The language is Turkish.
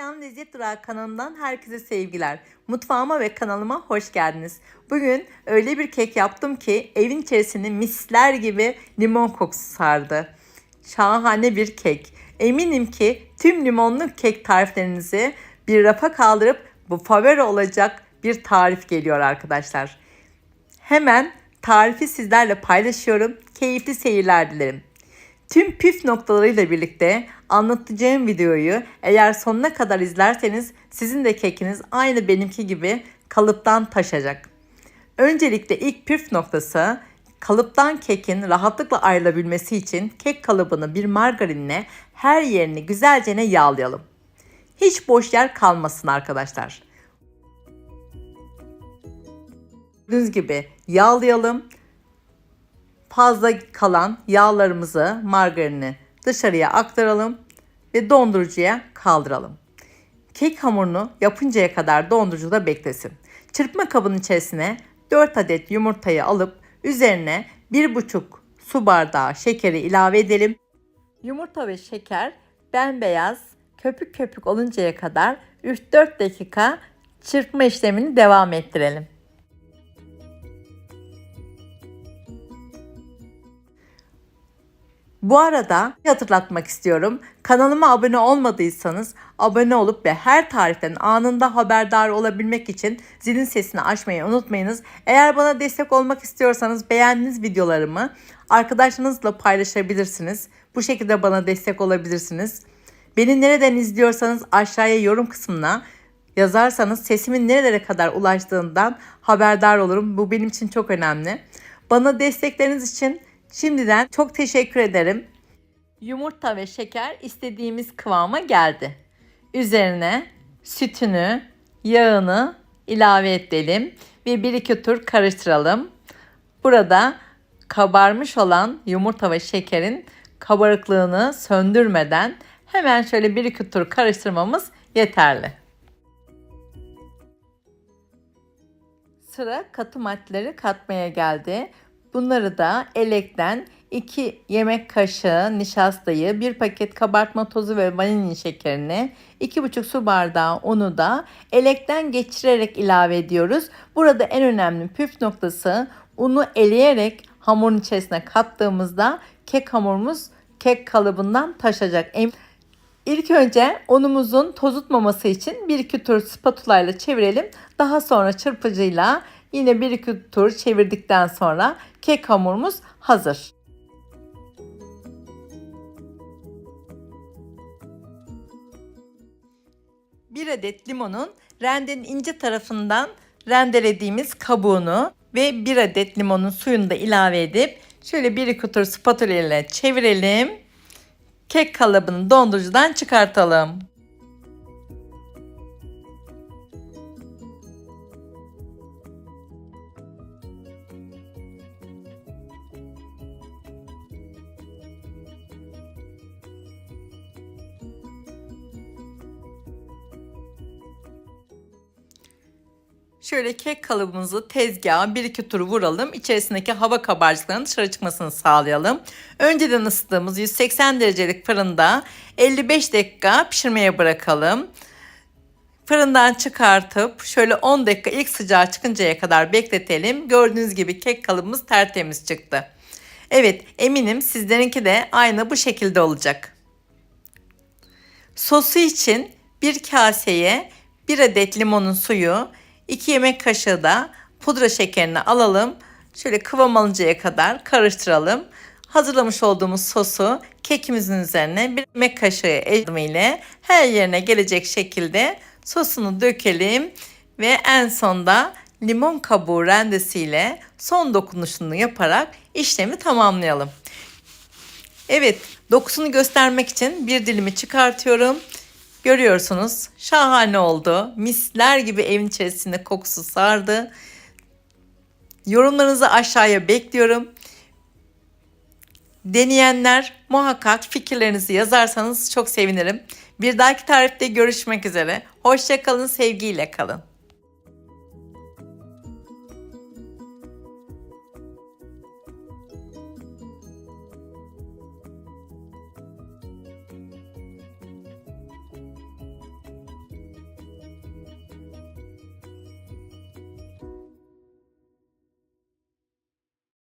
Dilan Lezzet Durağı kanalından herkese sevgiler. Mutfağıma ve kanalıma hoş geldiniz. Bugün öyle bir kek yaptım ki evin içerisini misler gibi limon kokusu sardı. Şahane bir kek. Eminim ki tüm limonlu kek tariflerinizi bir rafa kaldırıp bu favori olacak bir tarif geliyor arkadaşlar. Hemen tarifi sizlerle paylaşıyorum. Keyifli seyirler dilerim. Tüm püf noktalarıyla birlikte anlatacağım videoyu eğer sonuna kadar izlerseniz sizin de kekiniz aynı benimki gibi kalıptan taşacak. Öncelikle ilk püf noktası kalıptan kekin rahatlıkla ayrılabilmesi için kek kalıbını bir margarinle her yerini güzelce yağlayalım. Hiç boş yer kalmasın arkadaşlar. Gördüğünüz gibi yağlayalım fazla kalan yağlarımızı, margarini dışarıya aktaralım ve dondurucuya kaldıralım. Kek hamurunu yapıncaya kadar dondurucuda beklesin. Çırpma kabının içerisine 4 adet yumurtayı alıp üzerine 1,5 su bardağı şekeri ilave edelim. Yumurta ve şeker bembeyaz köpük köpük oluncaya kadar 3-4 dakika çırpma işlemini devam ettirelim. Bu arada hatırlatmak istiyorum. Kanalıma abone olmadıysanız abone olup ve her tariften anında haberdar olabilmek için zilin sesini açmayı unutmayınız. Eğer bana destek olmak istiyorsanız beğendiğiniz videolarımı arkadaşlarınızla paylaşabilirsiniz. Bu şekilde bana destek olabilirsiniz. Beni nereden izliyorsanız aşağıya yorum kısmına yazarsanız sesimin nerelere kadar ulaştığından haberdar olurum. Bu benim için çok önemli. Bana destekleriniz için Şimdiden çok teşekkür ederim. Yumurta ve şeker istediğimiz kıvama geldi. Üzerine sütünü, yağını ilave edelim ve bir iki tur karıştıralım. Burada kabarmış olan yumurta ve şekerin kabarıklığını söndürmeden hemen şöyle bir iki tur karıştırmamız yeterli. Sıra katı maddeleri katmaya geldi. Bunları da elekten 2 yemek kaşığı nişastayı, 1 paket kabartma tozu ve vanilya şekerini, 2,5 su bardağı unu da elekten geçirerek ilave ediyoruz. Burada en önemli püf noktası unu eleyerek hamurun içerisine kattığımızda kek hamurumuz kek kalıbından taşacak. İlk önce unumuzun tozutmaması için bir iki tur spatula ile çevirelim. Daha sonra çırpıcıyla Yine bir iki tur çevirdikten sonra kek hamurumuz hazır. Bir adet limonun rendenin ince tarafından rendelediğimiz kabuğunu ve bir adet limonun suyunu da ilave edip şöyle bir iki tur spatula ile çevirelim. Kek kalıbını dondurucudan çıkartalım. Şöyle kek kalıbımızı tezgaha bir iki tur vuralım. İçerisindeki hava kabarcıklarının dışarı çıkmasını sağlayalım. Önceden ısıttığımız 180 derecelik fırında 55 dakika pişirmeye bırakalım. Fırından çıkartıp şöyle 10 dakika ilk sıcağı çıkıncaya kadar bekletelim. Gördüğünüz gibi kek kalıbımız tertemiz çıktı. Evet eminim sizlerinki de aynı bu şekilde olacak. Sosu için bir kaseye bir adet limonun suyu, 2 yemek kaşığı da pudra şekerini alalım. Şöyle kıvam alıncaya kadar karıştıralım. Hazırlamış olduğumuz sosu kekimizin üzerine bir yemek kaşığı ile her yerine gelecek şekilde sosunu dökelim ve en sonda limon kabuğu rendesiyle son dokunuşunu yaparak işlemi tamamlayalım. Evet, dokusunu göstermek için bir dilimi çıkartıyorum. Görüyorsunuz şahane oldu. Misler gibi evin içerisinde kokusu sardı. Yorumlarınızı aşağıya bekliyorum. Deneyenler muhakkak fikirlerinizi yazarsanız çok sevinirim. Bir dahaki tarifte görüşmek üzere. Hoşçakalın, sevgiyle kalın.